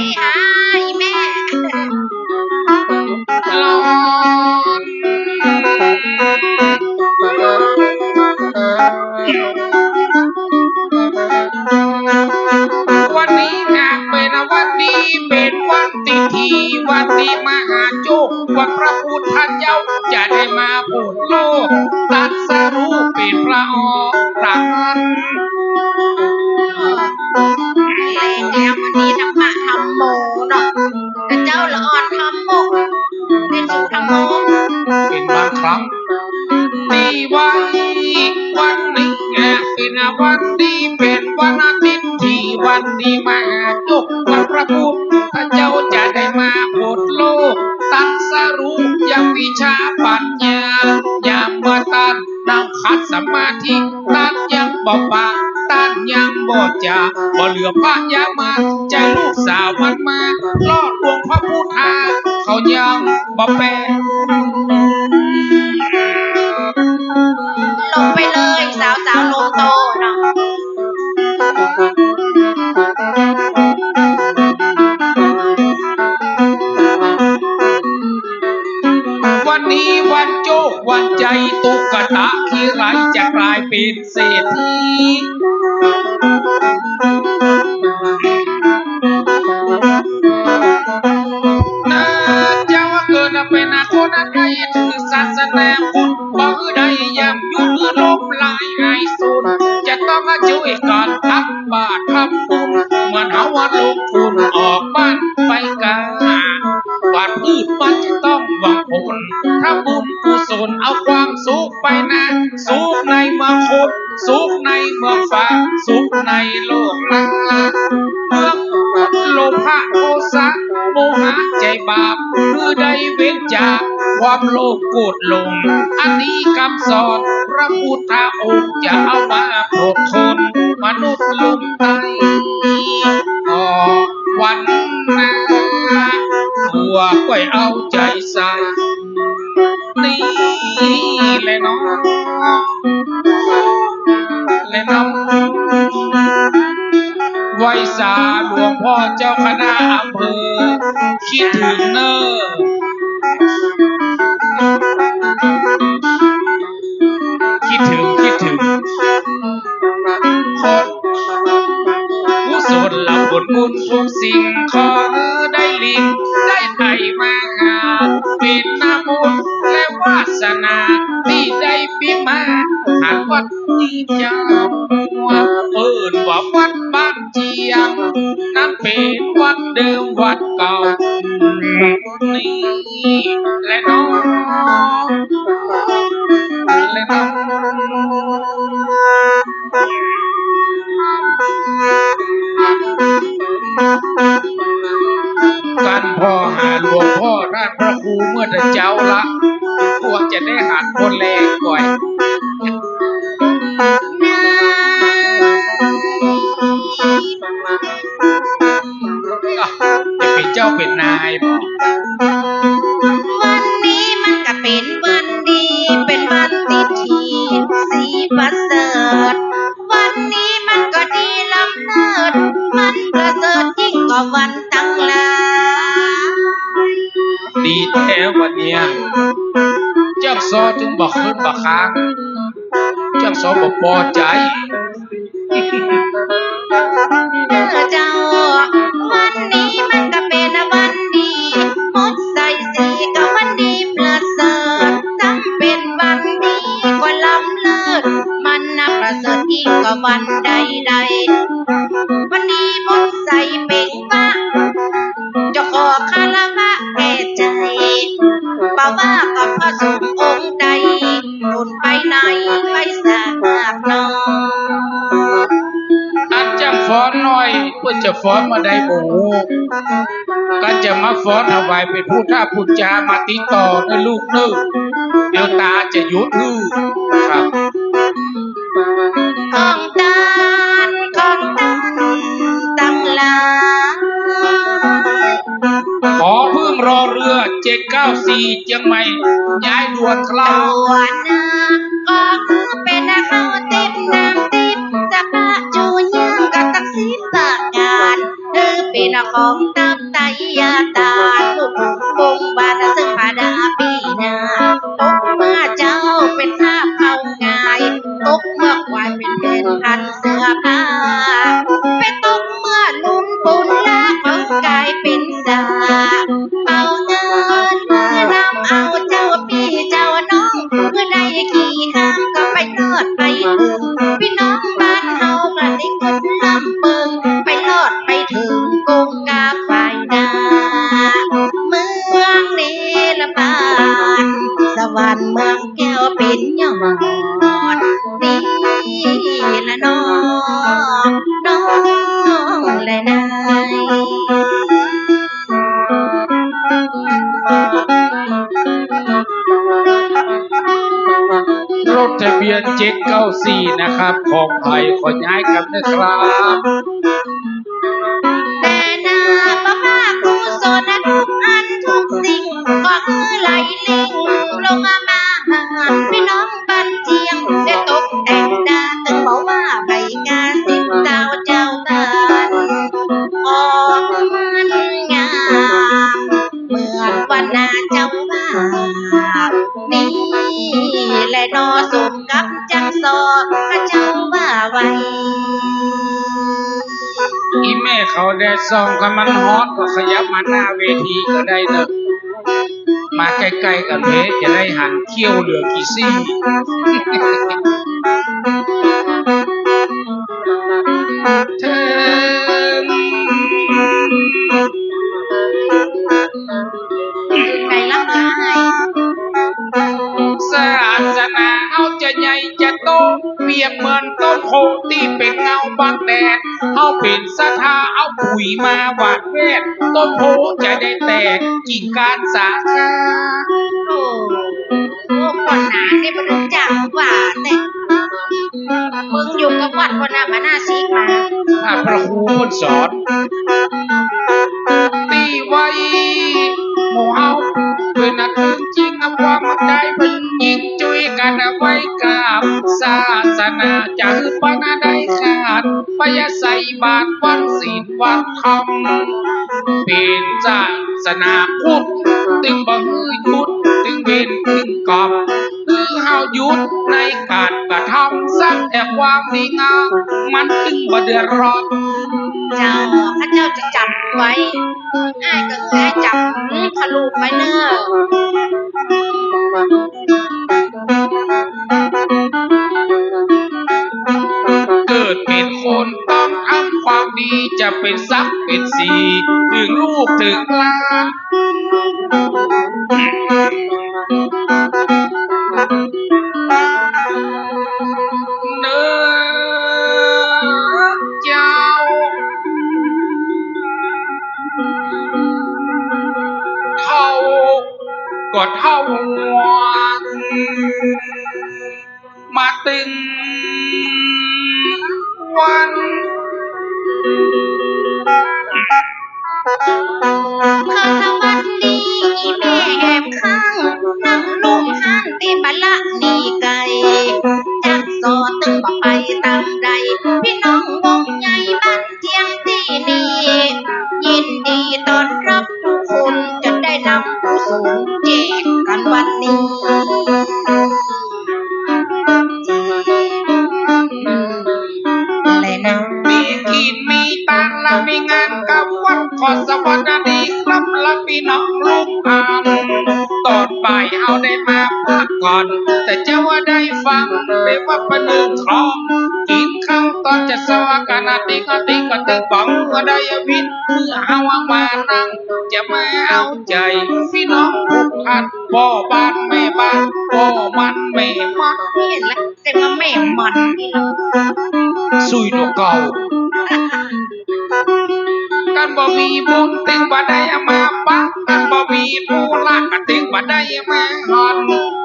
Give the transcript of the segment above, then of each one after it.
ดีห เป็นวันดีเป็นวันอาทิตย์ที่วันดีมาจกวันพระพุทธเจ้าจะได้มาบุกโลกตัดสรู้ยังวิชาปัญญายามเมื่อตันนำขัดสมาธิตันยังบอกปาตันยังบอกจะบ่เหลือพระยามาใจลูกสาวมันมาลอดดวงพระพุทธาเขายังบ่แปลลาวสาวลงโตเนาะวันนี้วันโจกวันใจตุกตะที่ไรจะกลายเป็นเศรษฐีนาเจ้าวเกิดเป็นนาคนอะไรถือศาสนาพุท เว้นจากความโลภโกรธลง อันนี้คำสอนพระพุทธองค์จะเอามาปรดคนมนุษย์ลุมไตออกวันนาตัวก้อยเอาใจใส่นี่แหละน้องและน้องไวสาหลวงพ่อเจ้าคณะอำเภอคิดถึงเนอ คิดถึงคิดถึงผู้สนหลับบนบุญทุกสิ่งขอได้ลิงได้ไถ่มาหาเป็นนาบุญและวาสนาที่ได้ มาหากวัดนี้เจ้าเอิญว่าวัดบ้านเจียงนั้นเป็นวัดเดิมวัดเก่านี่และน้องและน้อง การพ่อหาหลวงพ่อด้านพระครูเมื่อแต่เจ้าละพวกจะได้หัดคนแรงก่อยอะจะเป็นเจ้าเป็นนายบอก ค้างเจ้าซอบอกพอใจเด้อเจ้าวันนี้มันก็เป็นวันดีหมดใส่สีก็วันดีประเสริฐทั้งเป็นวันดีกว่าลำเลิศมันนับประเสริฐยิ่งกว่าวันใดๆวันนี้มดใส่เป่งว่าจะขอคารวะแก่ใจป่าว่ากับพระสง จะฟ้อนมาได้โบกันจะมาฟ้อนเอาไว้เป็นผู้ท่าพูดจามาติดต่อนะลูกเนึกเดี๋ยวตาจะหยุดฮือครับของตานของตันตั้งหลายขอพึ่งรอเรือเจ็ดเก้าสี่เจียงใหม่ย้ายด่วนครัตับวนาก็ ของตับไตยาตา รบานสวรรค์เมืองแก้วเป็นยอดนี่ละน้องน้องและนายรถทะเบียนเจ็ดเก้าสี่นะครับ ของไทยขอย้ายกันนะครับ วันนาเจ้าบ้านนี่และนอสมกับจังซอข้าเจ้าว่าไว้อีแม่เขาแดดซองกันมันฮอตก็ขยับมาหน้าเวทีก็ได้เนอะมาใกล้ๆกันเพจะได้หันเขี้ยวเหลือกี่ซี่ เป็นศรัทาเอาปุ๋ยมาหวานเวทต้นโพจะได้แตกกิ่งการสาขาโอ้โอ้ก่อนหนานี่มันรู้จักว่าแต่มึงอยู่กับวัดคนน่ะมาหน้าซีกมาถ้าพระครูคนสอน ตีไว้หมู่เฮาเป็นนักจริงเอาความมั่นใจเป็น ยิงจุยกันไว้กับศาสนาจะฮึปนาได้ขาดไปยาใส่บาทวันศีลวันธรรมเป็นศาสนาพุทธตึงบังฮือยุดตึงเว้นตึงกอบคือเฮาหยุดในการกระทำสร้างแต่ความดีงามมันตึงบ่เดือดร้อน เจ้าข้าเจ้าจะจำไว้อ้ายก็คือให้จำทะลุไว้เนอะเกิดเป็นคนต้องทำความดีจะเป็นทรัพย์เป็นสีถึงลูกถึงหลาน ก็เท่าวันมาตึงวัน ข้าสวัส เอาได้มาพักก่อน แต่เจ้าว่าได้ฟังเรียกว่าประหนึ่งคลองกินข้าวตอนจะสวากันอาทิตย์อาทิก็ตึงป๋องเมื่อได้วิทย์เมื่อเอามานั่ง จะมาเอาใจ พี่น้องทุกท่านพ่อบ้านแม่บ้านพ่อมันแม่มันเห็นแล้วแต่ว่าแม่มันนี่ละซุยตัวเก่า กันบ่มีบุญถึงบ่ได้มาปักกันบ่มีผู้รักกันถึงบ่ได้มาหอน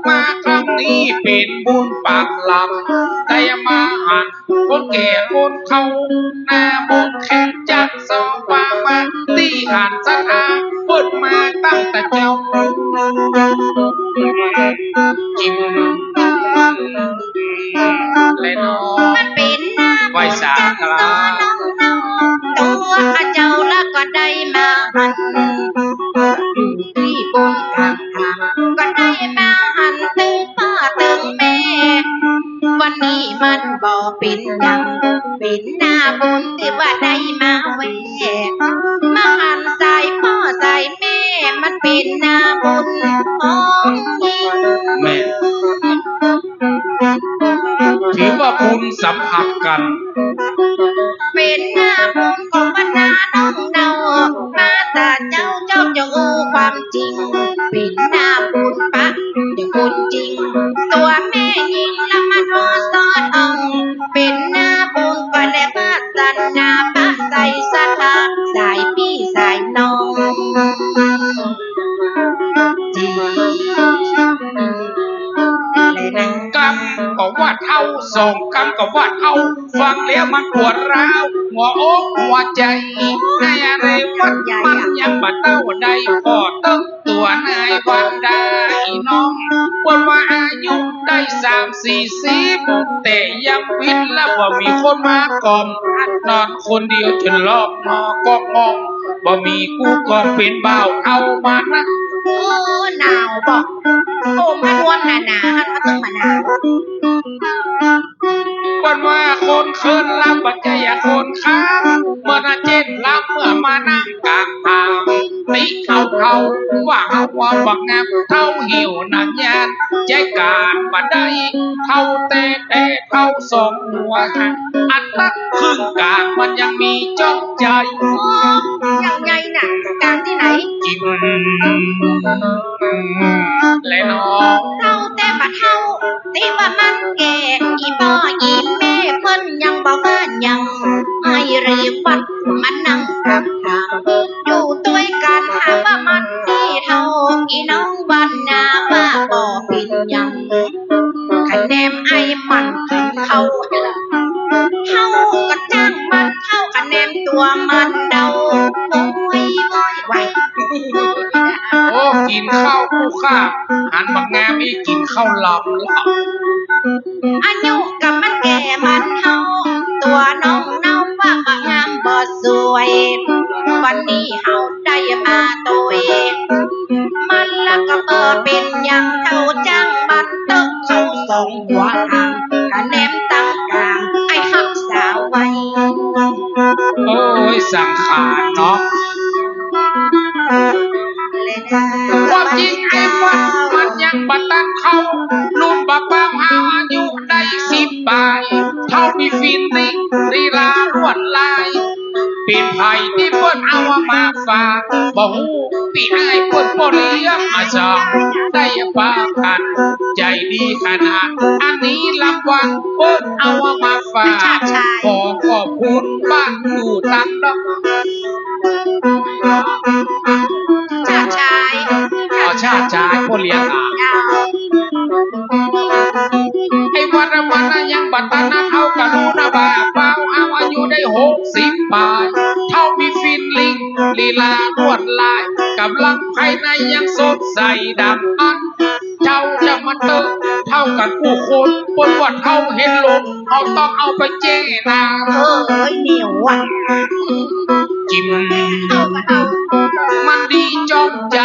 มาครั้งนี้เป็นบุญปากหลับได้มาหันคนแก่คนเขาหน้าบุญแข็งจักสองว่ามาตีหันสถานเปิดมาตั้งแต่เจ้า บุญสัมผัสกัน เป็นหน้าบุญของบรรดาน้องเนามาตาเจ้าเจ้าจะอู้ความจริง เป็นหน้าบุญปะเดี๋ยวบุญจริง ตัวแม่ยิงละมันวอซอดอ่องเป็นหน้าบุญก็ได้พัฒนาปะใส่สะทาสายพี่สายน้องจีเลยนะกำก็ว่าเท่าสอง กำก็ว่าเท่าฟังแล้วมันปวดร้าวหัวอกหัวใจในอะไรวัดมันยังบ่เต้าใดพอตึงตัวนายวันได้น้องวันว่าอายุได้สามสี่สิบแต่ยังวิทย์แล้วว่ามีคนมากอมนอนคนเดียวจนรอบนอกอกมองบ่มีกูก็เป็นเบาเอามานะโอ้หนาวบอก โอ้มานวลหนาหนาหันมาตึงมาหนาววันว่าคนเคินรับปัจจัยคนค้างเมื่อนาเจ็ดรับเมื่อมานั่งกลางทางติเขาเขาว่าเฮาว่าบักงามเท่าหิวนันยานใจการบัดได้เท่าแต่แต่เท่าสองหัวหันอันตักครึ่งกลางมันยังมีจ้องใจโอ้ยังไงน่ะกลางที่ไหนจิมและน้องเท่าแต่บะเท่าที่ว่ามันแก่อีพ่ออีแม่เพิ่นยังบอกว่ายังให้รีบวัดมันนั่งกับทางอยู่ด้วยกันหาว่ามันนี่เท่าอีน้องวันนาว่าบ่เป็นยังคะแนนไอ้มันกินเขาเท่าก็จ้างมันเท่าคะแนนตัวมันเดา กินข้าวคู่ข้าหันบักงามอีกกินข้าวลำละอายุกับมันแก่มันเท่าตัวน้องเน่าว่าก็งามบ่สวย วันนี้เฮาได้มาตัวเองมันละก็เปิดเป็นหยังเท่าจ้างมันเตอะเขาสองหัวทางคะแนนตั้งกลางไอ้หักสาวไว้โอ้ยสังขารเนาะากบ่ฮู้พี่อ้ายเปิ้นบ่เลี้ยงมาสองได้ปากัน ใจดีขนาดอันนี้รางวัลเปิ้นเอามาฝากขอขอบคุณบ้านอยู่ตั้งดอกชาติชายเอชาติชายผู้เลี้ยงอะยาวไอ้วันวันยังบัตรนะเท่ากับรู้นะบ่าเปล่าเอาอายุได้หกสิบปลายเท่ามีฟินลิงลีลาลวดลายกำลังภายในยังสดใสดำอัน เจ้าจะมาเติมเท่ากันผู้คนบนวัดเท่าเห็นลมเอาต้องเอาไปเจ้นาเอ้ยเหนียวอะจิ้มเอาก็เอามันดีจอมใจ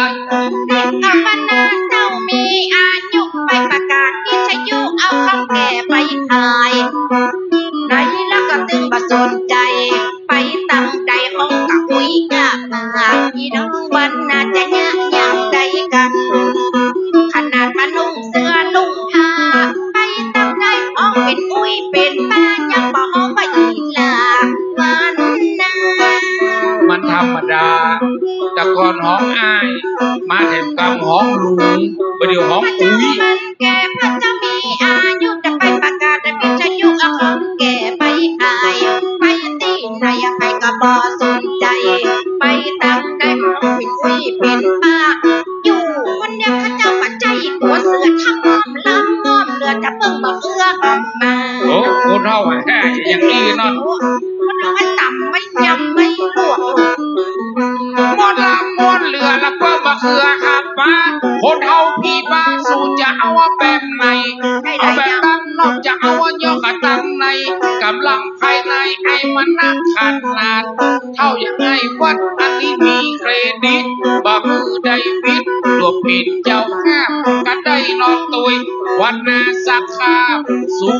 เด็กกับปนาเจ้ามีอายุไปประกาศที่ชยุเอาคำแก่ไปขายไหนแล้วก็ตึงมาสน พี่น้องวันน่าจะยะยังใดกัน ขนาดมานุ่งเสื้อนุ่งผ้าไปตั้งใจอ้องเป็นอุ้ยเป็นป้ายังบอกว่าอีลาวันนามันธรรมดา แต่ก่อนห้องอาย มาแถมกำห้องลุง คนเท่าแห่อย่างนี้เนอนมันไว้ต่ำไว้ยำไว้ลวกมวนลำมวนเรือแล้วก็มาเคือขับมาคนเท่าพี่บ้าสู้จะเอาแบบไหนเอาแบบตั้งนอกจะเอาย่อกระตังในกำลังภายในไอ้มันนักขนาดเท่าอยังไงวัดอันนี้มีเครดิตบ่มือได้ วิทย์ตัวผิดเจ้าภาพกันได้นอนตุย วันนาสักคาสุ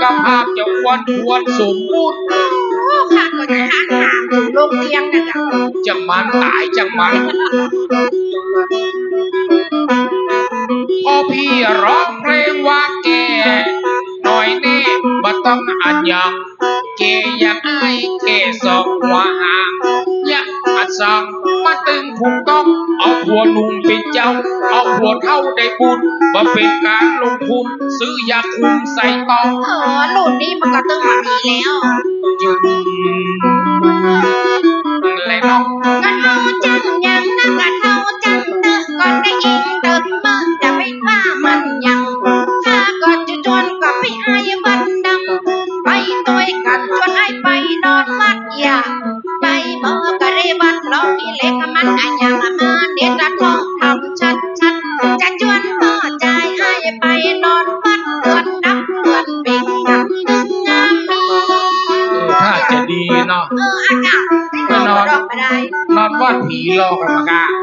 ขภาพเจะควรควรสมบูรณ์โอ้ข้าก็จะหาทางถึงโรงเตียงนั่นน่ะจังมันตายจังมันพอพี่ร้องเพลงว่าแกหน่อยแน่บ่ต้องอันยังแกอยากให้แกสองว่าหางอยากอัดสังมาตึงถูกต้อง เอาผัวหนุ่มเป็นเจ้า เอาผัวเท่าได้บุญมาเป็นการลงทุน ซื้อยาคุมใส่ตองเออหลุดนี่มันก็ตึงมาดีแล้วจึงและน้องก็เท่าจังยังนะก็เท่าจังเตอะก่อนได้ยิงเติม นี่เล็กมันอะยังมาเด็ดละทองทำชัดชัดจะชวนพ่อใจให้ไปนอนวัดเดือนดับเดือนปิงกับตึงงามมีเออถ้าจะดีเนาะเอออากาศไม่นอนดอกไม่ได้นอนวาดผีหลอกกันมากะ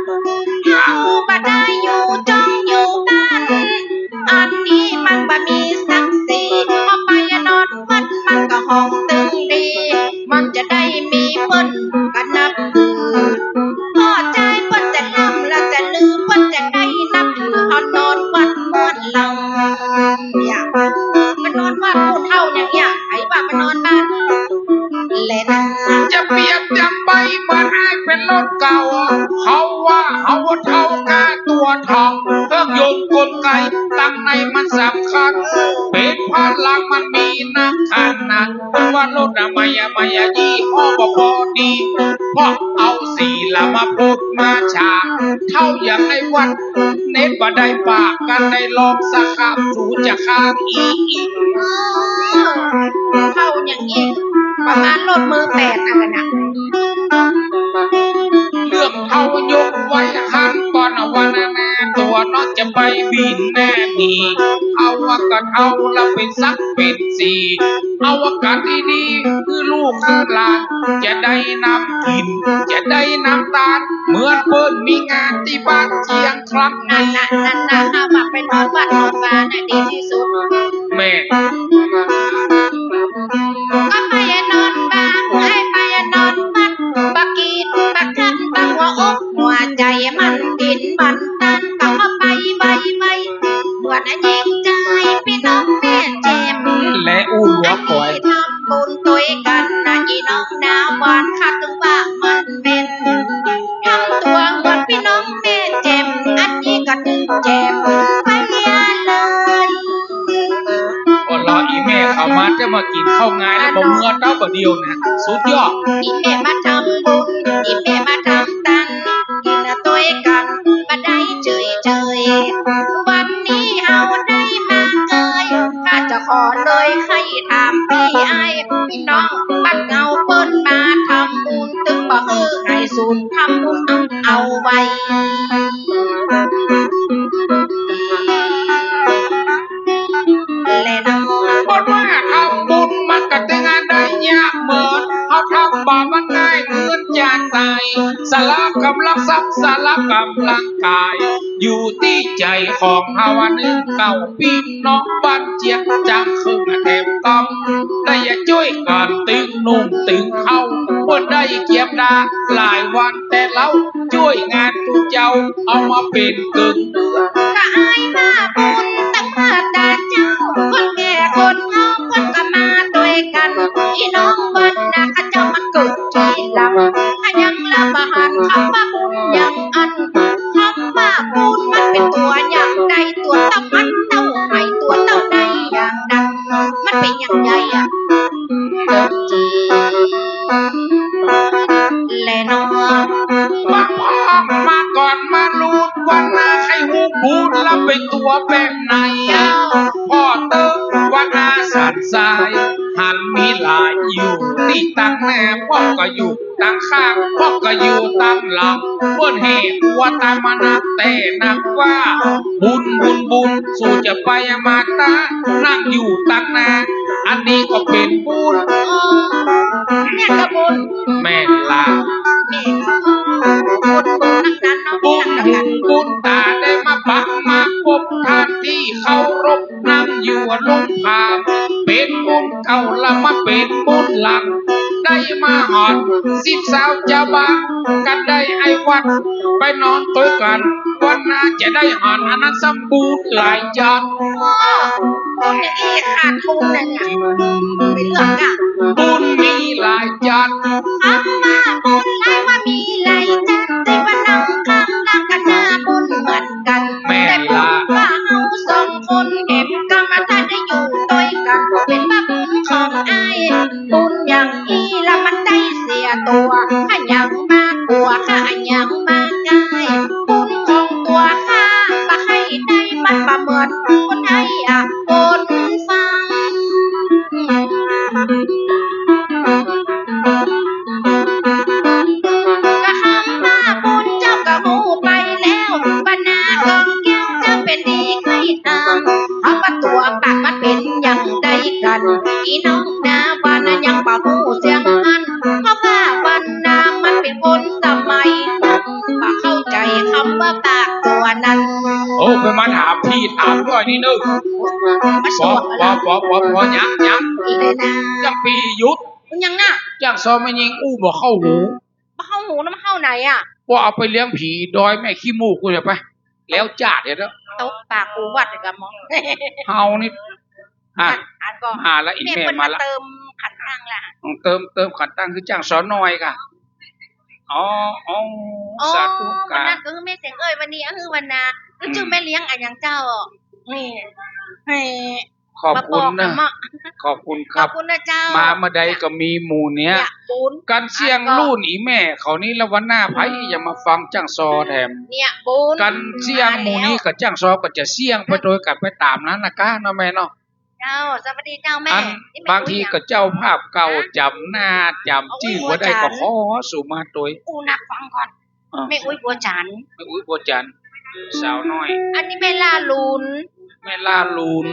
เขาว่าเขาเท่ากาตัวทองเครื่องยนต์กลไกตั้งในมันสำคัญ เป็นพลังมันมีนักขันนะเพราะว่ารถอะมายามายายี่ห้อบพอดีเพราะเอาสีละมาพูดมาฉาเท่าอย่างไอ้วันเน็ตบ่ได้ปากกันในลองสครับสูจะข้ามอีอีกเท่าอย่างนี้ประมาณรถมือแปดนะกันนะ จะไปบินแน่มีเอาว่ากันเอาละเป็นสักเป็นสีเอาว่ากันดีๆคือลูกคือหลาน จะได้น้ำกิน จะได้น้ำตาล เหมือนเปิ้นมีงานที่บ้านเชียงครั้งนั่นนี้น่ะนั่นน่ะถ้าว่าไปนอนวัดนอนฟ้าน่ะดีที่สุด แม่ ก็ไปนอนบ้านให้ไปนอนวัดบักกีดบักคันบักหัวอกหัวใจมันดินมันตัน บวชยิงใจพี่น้องแม่เจมและอู้หลวงคอยทำบุญตัวกันนะอีน้องดาวหวานคักถึงว่ามันเป็นทำตัวเหมือนพี่น้องแม่เจมอันนี้ก็ถึงเจมไปยาเลยก็รออีแม่เขามาจะมากินข้าวงายแล้วบ่เมื่อเต้าบ่เดียวนะสุดยอดอีแม่มาทำบุญอีแม่มาทำ เลยให้ทำพี่ไอ้พี่น้องบ้านเงาเปิ้นมาทำบุญตึงบ่เฮอให้สูนทำบุญเอาไว้และน้องบนว่าทำบุญมันก็ถึงอันใดยากเหมือนเขาทำบาปมันง่ายเงินจานตายสาระกำลังทรัพย์สาระกำลังกาย อยู่ที่ใจของเฮาอันหนึ่งเก่าพี่น้องบ้านเจียงจังคึงแถมำได้อย่าช่วยกันตึงนุ่งตึงเข้าเมื่อได้เกียมดาหลายวันแต่เราช่วยงานทุกเจ้าเอามาเป็นกึ่งเดือนก็อายมาบุญตั้งมาตาเจ้าคนแก่คนเงาคนก็มาด้วยกันพี่น้องบ้านนาข้าเจ้ามันเกิดทีหลังถ้ยังละบหันคำว่า พูดแล้วเป็นตัวแบบไหนอะพ่อเติมวันนาสันสายหันมีหลายอยู่ที่ตั้งแม่พ่อก็อยู่ตั้งข้างพ่อก็อยู่ตั้งหลังเมื่อเหตุว่าตามมานักแต่นักว่า บุญบุญบุญ สู่จะไปมาตานั่งอยู่ตั้งนา อันนี้ก็เป็นบุญเนี่ยกระบุญแม่นลาแม่บุญบุญนักนั้นเนาะบุญบุญตาได้มาปักมาพบทานที่เคารพนั่งอยู่ลงพามเป็นบุญเก่าละมาเป็นบุญหลังได้มาหอดสิบสาวเจ้าบ้านกันได้ไอ้วัด ไปนอนตัวกัน วันหน้าจะได้หอนอันนั้นสมบูรณ์หลายจานบุญอย่างนี้ขาดทุนนะเนี่ยเป็นเรื่องอะบุญมีหลายจานอามาบุญแล้วมามีไรจันใจว่าน้องคำนักกันหน้าบุญเหมือนกันแม่แต่บุลาญว่าเฮาสองคนเห็นกรรมฐานได้อยู่ด้วยกันเป็นว่าบุญของไอ้ายบุญอย่างอีละมันได้เสียตัวข้ายังมากลัวข้ายัง มันประเมินคนให้อะบุญฟังก็คำว่าบุญเจ้าก็หูไปแล้วบรรณากองแก้วจะเป็นดีใครตามเอาว่าตัวปากมันเป็นอย่างใดกัน อีน้องนาวันยังบ่หูเส ถามด้วยนี่นึกมาสปอวปดอแล้วปอปอปอยังยังอีเลยนะยังปีหยุดมันยังน่ะยังซอมไม่ยิงอู้บ่เข้าหูมาเข้าหูแล้วมาเข้าไหนอะว่าเอาไปเลี้ยงผีดอยแม่ขี้มูกกูจะไป แล้วจ่าเดี๋ยวนะตบปากกูวัดเลยกับมองเฮานี่อะอ่านก็มาละอีแม่แม่เพิ่นมามาละเติมขันตั้งละต้องเติมเติมขันตั้งคือจ้างสอนน้อยค่ะอ๋ออ๋ออ๋อสาธุวันกานั้นก็คือแม่เสียงเอ้ยวันนี้ก็คือวันนาก็ชื่อแม่เลี้ยงอันยังเจ้า นี่ให้ขอบมาบคุณอกนะกันมาขอบคุณคขอรับบคุณนะเจ้ามามาเมื่อใดก็มีหมู่เนี้ยบุญการเสี่ยงรุ่นอีแม่ เขานี่ละวันหน้าไผอย่ามาฟังจ้างซอแถม เนี่ยบุญกันเสี่ยงหมู่นี้กับจ้างซอก็จะเสี่ยงไปโดยกันไปตามนั้นนะก้าเนาะแม่เนาะเจ้าสวัสดีเจ้าแม่อันนี่แม่บางทีอุ้ยก็เจ้าภาพเก่าจำหน้าจำชื่อว่าได้ก็ขอสู่มาตัวอูนักฟังก่อนอะแม่อุ้ยบัวจันทร์แม่อุ้ยบัวจันทร์สาวน้อย อันนี้แม่ลาลุน แม่ลาลูน